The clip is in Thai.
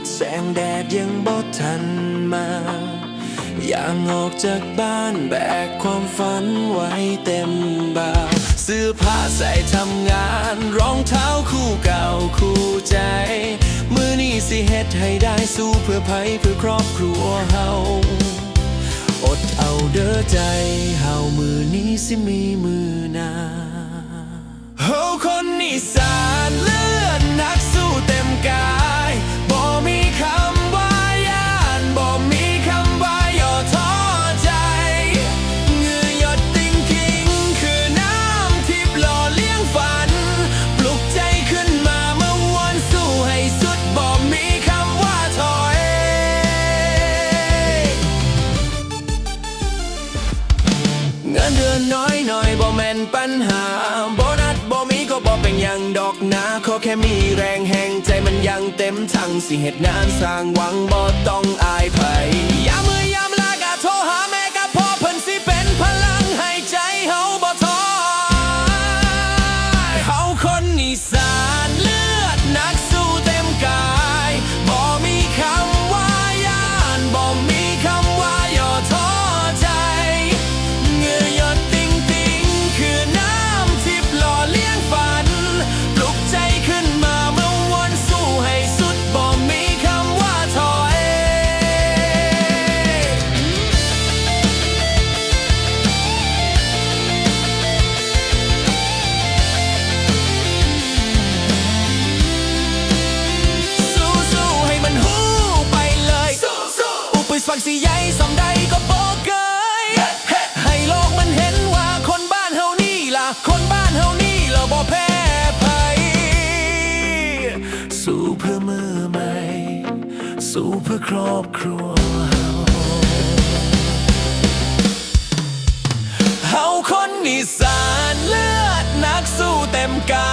ดแสงแดดยังบ่ทันมา อยางออกจากบ้านแบกความฝันไว้เต็มบ่าเสื้อผ้าใส่ทำงาน รองเท้าคู่เก่าคู่ใจ มือนี้สิเฮ็ดให้ได้สู้เพื่อภัยเพื่อครอบครัวเฮาอดเอาเด้อใจเฮามือนี้สิมีมือนาเฮาคนนี้ งินน้อยหน่อยบ่แม่นปัญหาโบนัสบ่มีก็บ่เป็นยังดอกนะขอแค่มีแรงแห่งใจมันยังเต็มทั้งสิเหตุนานสร้างหวังบ่ต้องอายไผยาม สู้เพื่อมือใหม่ สู้เพื่อครอบครัวเฮาเฮาคนอีสานเลือดนักสู้เต็มกาย